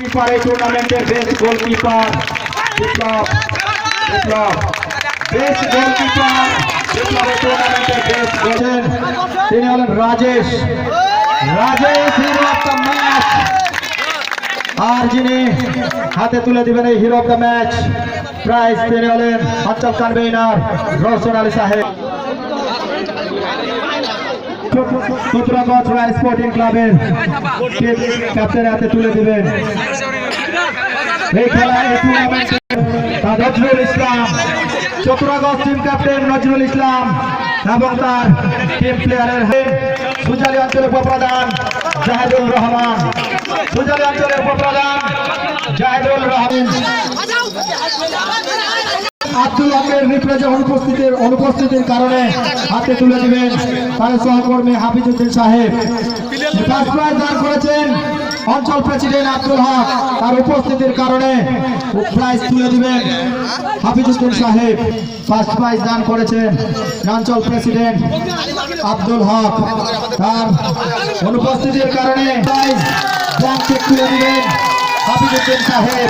Keeper এই টুর্নামেন্টের best goalkeeper Biplab Biplab best goalkeeper Biplab এই টুর্নামেন্টের বেস্ট গোলেন তিনি হলেন Rajesh Rajesh hero of the match আর যিনি হাতে তুলে দিবেন এই hero of the match prize তিনি হলেন অঞ্চল কনভেনার রোশন আলী সাহেব Sutraganj Royal Sporting ক্লাবের ক্যাপ্টেন হাতে তুলে দিবেন এই খেলা এই টুর্নামেন্টে নজরুল ইসলাম চতুরাগঞ্জ টিম ক্যাপ্টেন নজরুল ইসলাম এবং তার টিম প্লেয়ারের সুজালি অঞ্চলের উপপ্রধান জাহেদুল রহমান সুজালি অঞ্চলের উপপ্রধান জাহেদুল রহমান আব্দুল হকের রিপ্রেজে অনুপস্থিতির অনুপস্থিতির কারণে হাতে তুলে দিবেন তার সহকর্মী হাফিজুদ্দিন সাহেব। ফার্স্ট প্রাইজ দান করেছেন অঞ্চল প্রেসিডেন্ট আব্দুল হক। তার উপস্থিতির কারণে প্রাইজ তুলে দিবেন হাফিজুদ্দিন সাহেব। ফার্স্ট প্রাইজ দান করেছেন অঞ্চল প্রেসিডেন্ট আব্দুল হক। তার অনুপস্থিতির কারণে প্রাইজ তুলে দিবেন হাফিজুদ্দিন সাহেব।